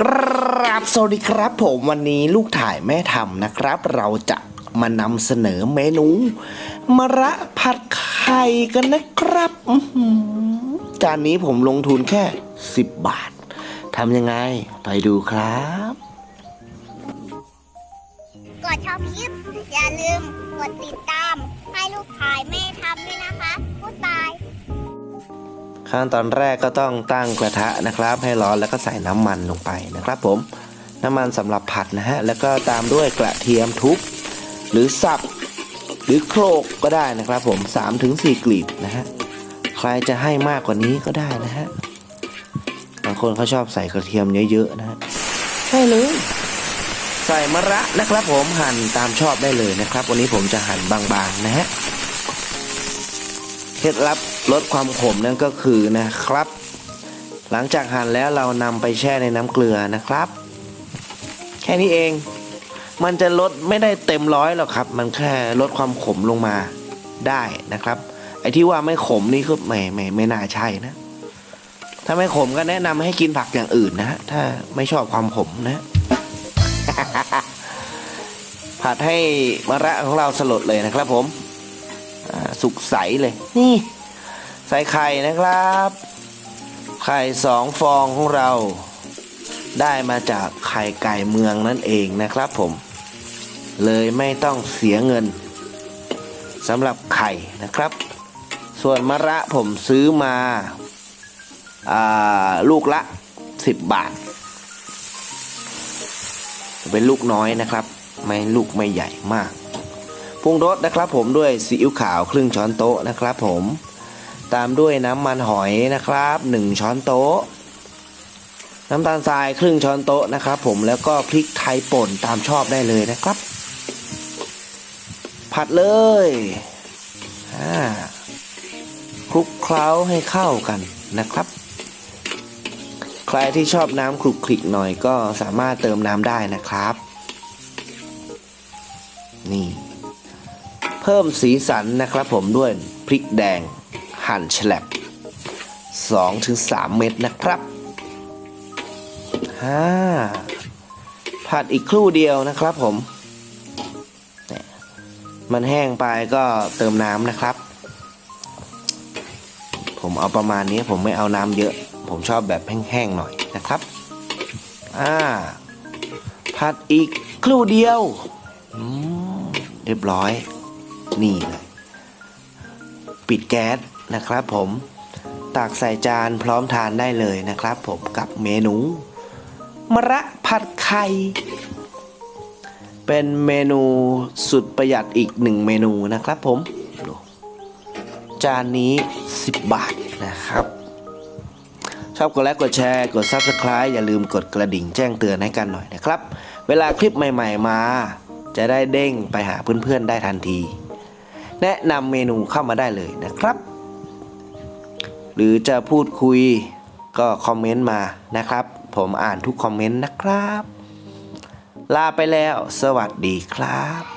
กราบสวัสดีครับผมวันนี้ลูกถ่ายแม่ทำนะครับ เราจะมานำเสนอเมนูมะระผัดไข่กันนะครับจานนี้ผมลงทุนแค่ 10 บาททำยังไง ไปดูครับกดชอบคลิป อย่าลืมกดติดตาม ให้ลูกขายแม่ทำด้วยนะคะพูดบาย ขั้นตอนแรกก็ต้องตั้งกระทะนะครับ ให้ร้อนแล้วก็ใส่น้ำมันลงไปนะครับ ผมน้ำมันสำหรับผัดนะฮะแล้วก็ตามด้วยกระเทียมทุบหรือสับหรือโครกก็ได้นะครับ ผม3ถึง4กลีบนะฮะใครจะให้มากกว่านี้ก็ได้นะฮะบางคนเขาชอบใส่กระเทียมเยอะๆนะฮะใช่เลยใส่มะระนะครับ ผมหั่นตามชอบได้เลยนะครับ วันนี้ผมจะหั่นบางๆนะฮะ เคล็ดลับลดความขมนั่นก็คือนะครับ หลังจากหั่นแล้วเรานำไปแช่ในน้ำเกลือนะครับ แค่นี้เอง มันจะลดไม่ได้เต็มร้อยหรอกครับ มันแค่ลดความขมลงมาได้นะครับ ไอ้ที่ว่าไม่ขมนี่ก็ไม่ไม่ไม่น่าใช่นะ ถ้าไม่ขมก็แนะนำให้กินผักอย่างอื่นนะ ถ้าไม่ชอบความขมนะผัดให้มะระของเราสลดเลยนะครับผม สุกใสเลย นี่ ใส่ไข่นะครับ ไข่สองฟองของเรา ได้มาจากไข่ไก่เมืองนั่นเองนะครับผม เลยไม่ต้องเสียเงินสำหรับไข่นะครับ ส่วนมะระผมซื้อมาอ่าลูกละ 10 บาท เป็นลูกน้อยนะครับ ไม่ลูกไม่ใหญ่มาก ปรุงรสนะครับผมด้วยซีอิ๊วขาวครึ่งช้อนโต๊ะนะครับผมตามด้วยน้ำมันหอยนะครับ 1 ช้อนโต๊ะ น้ำตาลทรายครึ่งช้อนโต๊ะนะครับ ผมแล้วก็พริกไทยป่นตามชอบได้เลยนะครับ ผัดเลยคลุกเคล้าให้เข้ากันนะครับ ใครที่ชอบน้ำคลุกคลิกหน่อยก็สามารถเติมน้ำได้นะครับ นี่ เพิ่มสีสันนะครับผมด้วยพริกแดงหั่นฉลบ2-3 เม็ดนะครับฮ่าผัดอีกครู่เดียวนะครับผมเนี่ยมันแห้งไปก็เติมน้ำนะครับ ผมเอาประมาณนี้ผมไม่เอาน้ำเยอะ ผมชอบแบบแห้งๆหน่อยนะครับ อ่า ผัดอีกครู่เดียว เรียบร้อย นี่เลย ปิดแก๊สนะครับผม ตักใส่จานพร้อมทานได้เลยนะครับผมกับเมนูมะระผัดไข่ เป็นเมนูสุดประหยัดอีกหนึ่งเมนูนะครับผม จานนี้ 10 บาทนะครับชอบกดไลค์กดแชร์กด Subscribe อย่าลืมกดกระดิ่งแจ้งเตือนให้กันหน่อยนะครับ เวลาคลิปใหม่ ๆ มา จะได้เด้งไปหาเพื่อนๆได้ทันที แนะนำเมนูเข้ามาได้เลยนะครับ หรือจะพูดคุยก็คอมเมนต์มานะครับ ผมอ่านทุกคอมเมนต์นะครับ ลาไปแล้ว สวัสดีครับ